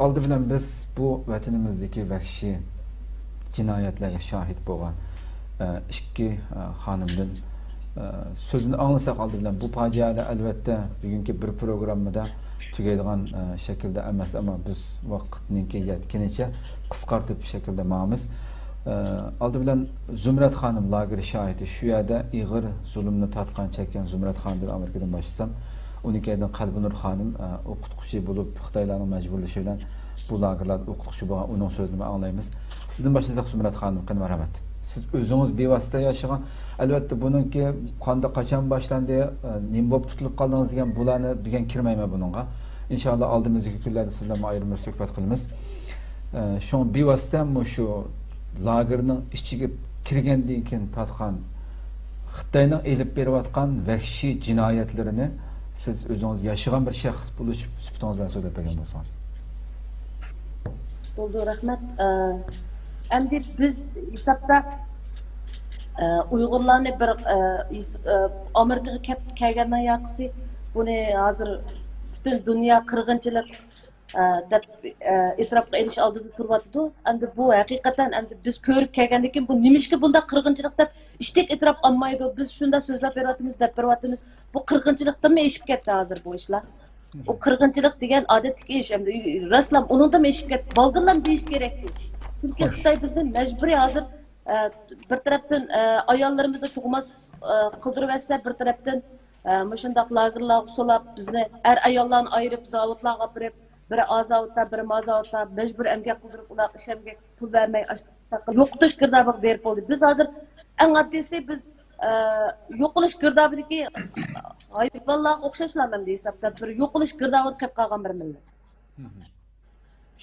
aldı bilen biz bu vatanimizdeki vahşi cinayetlerge şahit bo'lgan e, ikki e, xonimdan e, so'zini anglasak aldı bilen bu fojialar albatta bugungi bir programmada tugaydigan shaklda emas ama biz vaqtninki yetginicha qisqartib shaklda mamiz aldı bilen zumrat xonim lageri shahidi shu yerda ig'ir zulmni tatgan chekkan zumrat xonim bilan amerikadan boshlasam unikaydan qalbinur xonim e, o'qituvchi bo'lib xitoylarning majburlashi bilan bu lagerlarda o'qituvchi bo'lgan uning so'zini anglaymiz. Sizdan boshlasak zumrat xonim qani marhamat? Siz o'zingiz bevosita yashagan albatta buniki qonda qachon boshlandi e, nima bo'lib tutilib qoldingiz degan bularni degan kirmayman bunga inshaalloh oldimizgi kunlarda sizlar bilan ayrim bir suhbat qilamiz e, shu bevosita shu lagerning ichiga kirgandan keyin tatgan xitoyning elib berayotgan vahshiy jinoyatlarini siz o'zingiz yashagan bir shaxs bo'lish sifatingiz bilan so'zlab bergan bo'lsangiz Oldu rahmet. Ee, Endi biz hesapta e, Uygurlarni bir e, e, Amerikaga kelgandan yaqisi buni hozir butun dunyo qirg'inchilik deb e, e'tirofga ilish oldida turyotidi. Endi bu haqiqatan endi biz ko'rib kelgandan keyin bu nimishga bunda qirg'inchilik deb ishtik e'tirof olmaydi. Biz shunda so'zlab beryapmiz, deb beryapmiz. Bu qirg'inchilikdanmi eshib ketdi hozir bu ishlar. O qirg'inchilik degan odatdagi ish endi raslam uningdan eshib ketdi. Baldırlam deyish kerak. Chunki Xitoy bizni majburiy hozir e, bir tarafdan e, ayollarimizni tug'mas e, qildirib bir tarafdan e, mushundaq lagerlar solab bizni er ayollarni ayirib zavodlarga olib biri A zavodda, biri Ma zavodda majbur emgak qildirib, ular ish emgak pul bermay yo'qotish girdobig berib bo'ldi. Biz hozir eng oddiysi biz e, yo'qolish girdobidagi hayvonlarga o'xshashlarman desakda bir yo'qolish girdobida qolib qolgan bir millat.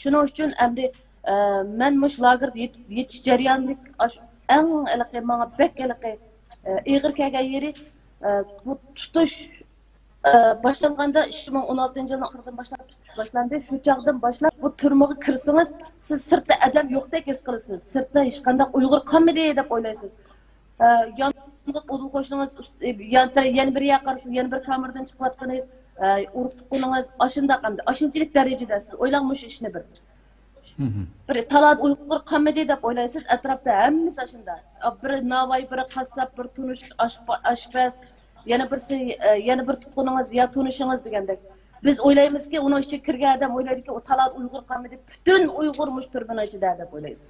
Shuning uchun endi e, men mush lagerda yetib yetish jarayonidagi ash- eng iliqi manga bek iliqi e, ig'ir kelgan yeri e, bu tutish boshlanganda 2016 yilning oxiridan boshlab tutish boshlandi. Shu chog'dan boshlab bu turmaga kirsangiz, siz sirtda adam yo'qdek his qilasiz. Sirtda hech qanday Uyg'ur qolmadi deb o'ylaysiz. E, Yonga udul qo'shningiz yan tara- yana bir yaqarsiz, yana bir kamerdan chiqayotgani e, urug' tuqqaningiz ashundaq hamda ashunchalik darajada siz o'ylangmush ishni bir. bir talat uyg'ur qamidi deb o'ylaysiz atrofda hammasi shunda biri navoiy biri qassob bir ashpa- ashpaz yana birisi e, yana bir tuqqaningiz yo tunishingiz degandek. Biz o'ylaymizki uni ichiga kirgan odam o'ylaydiki u talat uyg'ur qamidi butun uyg'ur mush turbina ichida deb o'ylaysiz.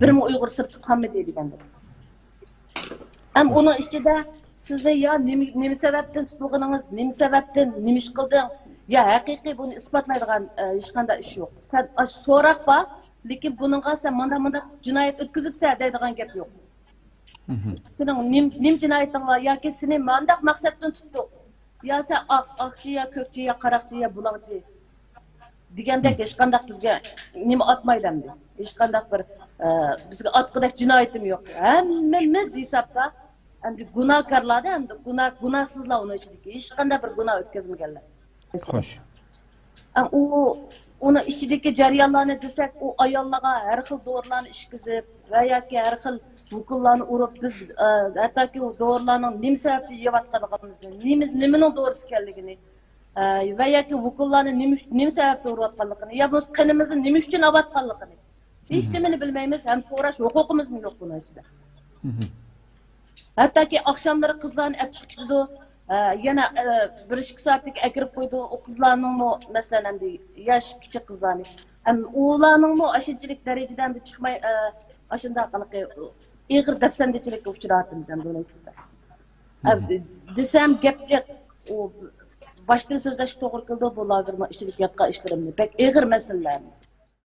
Birmi uyg'ur sirti qamidi degandek. Ham uni ichida sizni yo nima sababdan tutulganingiz nima sababdan nima ish qilding yo haqiqiy buni isbotlaydigan e, hech qanday ish yo'q. San so'roq bor lekin buningga sen manda manda jinoyat o'tkazibsan deydigan gap yo'q sening nim nim bor yoki seni mandaq maqsaddan tutdik yo sen yo ko'kchi yo qaroqchi yo buloqchi degandek hech qandaq bizga nima otmaydi endi hech qandaq bir e, bizga otqidek jinoyatim yo'q hammamiz hisobda endi gunohkorlarda endi gunoh gunohsizlar uni ichidagi hech qanday bir gunoh o'tkazmaganlar xo'sh Am u uni ichidagi jarayonlarni desak u ayollarga har xil dorilarni ishqizib va yoki har xil vukullarni urib biz e, hattoki u dorilarning nima sababli yeyotganligimizni nima nimaning dorisi ekanligini e, va yoki vukullarni nima sababli urayotganligini yo biz qinimizni nima uchun olayotganligini hech nimani bilmaymiz ham so'rash huquqimiz yo'q buni ichida hattoki oqshomlari qizlarni olib chiqib ketadi yana e, bir ikki soatlik akirib qo'ydi u qizlarningmi masalan yosh kichik qizlarni ham ularningmi ashunchalik darajada endi chiqmay qanaqa ig'ir dafsandachilikka ustida E, desam gap jiq u boshdan so'zlashga to'g'ri keldi bu lagerni ichida yotgan ishlarimni bek ig'ir masalalarni